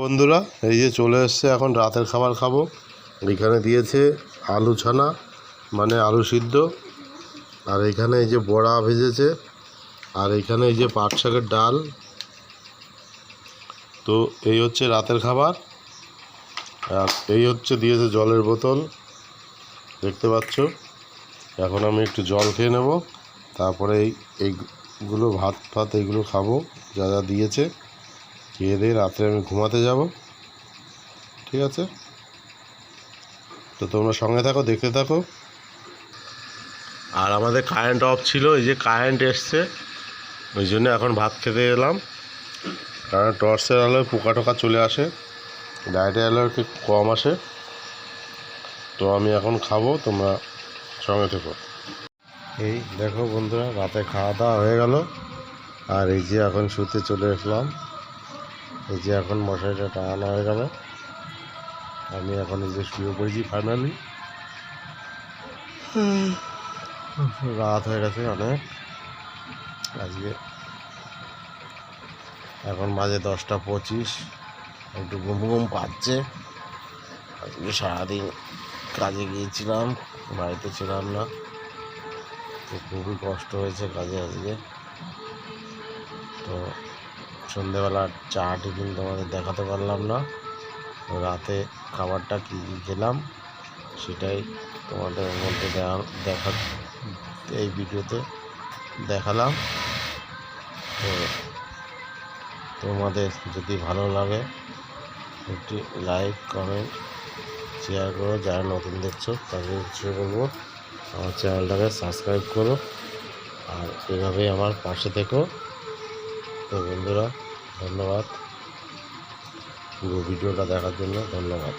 বন্ধুরা, এই যে চলে এসছে, এখন রাতের খাবার খাব। এখানে দিয়েছে আলু ছানা মানে আলু সিদ্ধ। আর এখানে এই যে বড়া ভেজেছে, আর এখানে এই যে পাট শাকের ডাল। তো এই হচ্ছে রাতের খাবার, আর এই হচ্ছে দিয়েছে জলের বোতল, দেখতে পাচ্ছ? এখন আমি একটু জল খেয়ে নেব, তারপরে এই, এইগুলো ভাত, ফাত, এইগুলো খাব, যা যা দিয়েছে। খেয়ে দিয়ে রাত্রে আমি ঘুমাতে যাব। ঠিক আছে? তো তোমরা সঙ্গে থাকো, দেখতে থাকো। আর আমাদের কারেন্ট অফ ছিল, এই যে কারেন্ট এসছে, ওই জন্য এখন ভাত খেতে এলাম। কারণ টর্চের আলোয় পোকা টোকা চলে আসে লাইটের আলোয় একটু কম আসে। তো আমি এখন খাব, তোমরা সঙ্গে থেকো। এই দেখো বন্ধুরা, রাতে খাওয়া দাওয়া হয়ে গেল। আর এই যে এখন শুতে চলে আসলাম। এই যে এখন মশারিটা টাঙানো হয়ে গেল। আমি এখন এই যে শুয়ে পড়েছি ফাইনালি রাত হয়ে গেছে অনেক। আজকে এখন মাঝে দশটা পঁচিশ। একটু ঘুম ঘুম পাচ্ছে। আজকে সারাদিন কাজে গিয়েছিলাম, বাড়িতে ছিলাম না। তো খুবই কষ্ট হয়েছে কাজে আজকে। তো সন্ধেবেলা চা টিফিন তোমাদের দেখাতে পারলাম না। রাতে খাবারটা কী কী খেলাম সেটাই তোমাদের মধ্যে দেখা এই ভিডিওতে দেখালাম। তো তোমাদের যদি ভালো লাগে একটি লাইক, কমেন্ট, শেয়ার করো। যারা নতুন দেখছ তাদের হচ্ছে বলব আমার চ্যানেলটাকে সাবস্ক্রাইব করো আর এভাবেই আমার পাশে থেকো। তো বন্ধুরা ধন্যবাদ। পুরো ভিডিওটা দেখার জন্য ধন্যবাদ।